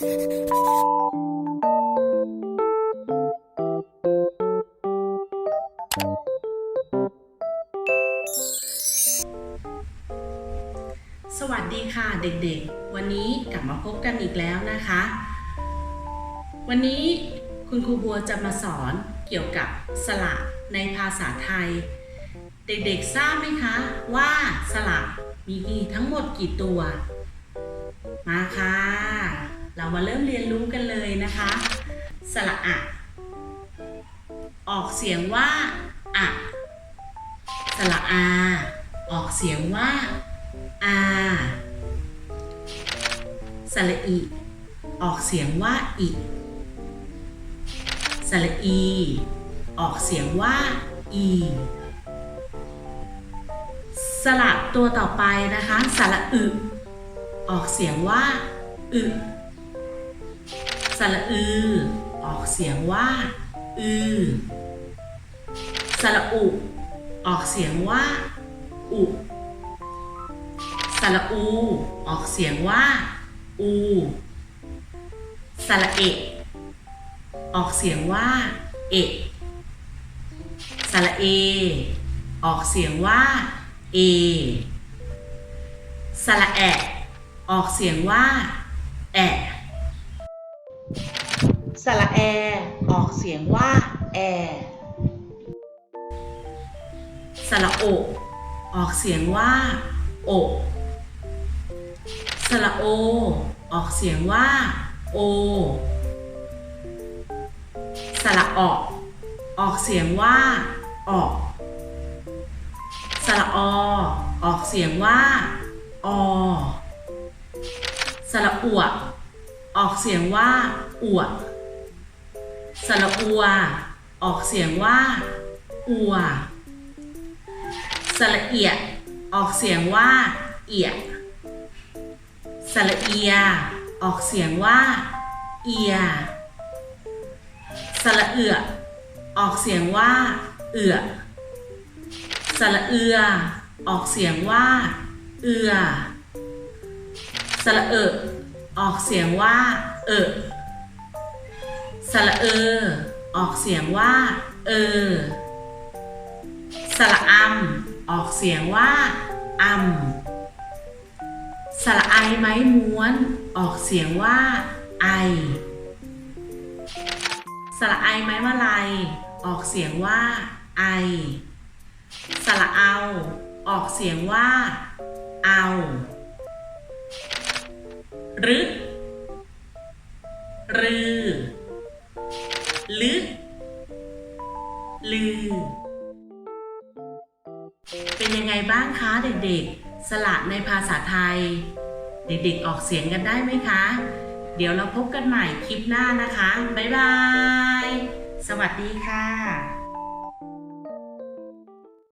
สวัสดีค่ะเด็กๆ วันนี้กลับมาพบกันอีกแล้วนะคะ วันนี้คุณครูบัวจะมาสอนเกี่ยวกับสระในภาษาไทย เด็กๆทราบไหมคะ ว่าสระมีทั้งหมดกี่ตัว มาค่ะ เรามาเริ่มเรียนรู้กันเลยนะคะ สระอะ ออกเสียงว่าอะสระอา ออกเสียงว่าอาสระอี ออกเสียงว่าอิสระอี ออกเสียงว่าอีสระตัวต่อไปนะคะ สระอึ ออกเสียงว่าอึ สระอือ ออกเสียงว่า อือ สระอุ ออกเสียงว่า อุ สระอู ออกเสียงว่า อู สระเอะ ออกเสียงว่า เอะสระเอ ออกเสียงว่า เอ สระแอะ ออกเสียงว่า แอะ สระแอ ออกเสียงว่า แอ สระโอ ออกเสียงว่า โอ สระโอ ออกเสียงว่า โอ สระออก ออกเสียงว่า ออก สระอ ออกเสียงว่า อ สระอวด ออกเสียงว่าอวดสระอัว ออกเสียงว่า อัวสระเอียดออกเสียงว่า เอียดสระเอีย ออกเสียงว่า เอียสระเอือ ออกเสียงว่า เอือสระเอือ ออกเสียงว่า เอือสระเอะ ออกเสียงว่า เอะสระเออ ออกเสียงว่า เออสระอำออกเสียงว่าอำสระไอไม้ม้วน ออกเสียงว่า ไอสระไอไม้มาลัยออกเสียงว่า ไอสระเอา ออกเสียงว่า เอา รึรือลึลือ เป็นยังไงบ้างคะเด็กๆ สระในภาษาไทย เด็กๆออกเสียงกันได้ไหมคะ เดี๋ยวเราพบกันใหม่คลิปหน้านะคะ บ๊ายบาย สวัสดีค่ะ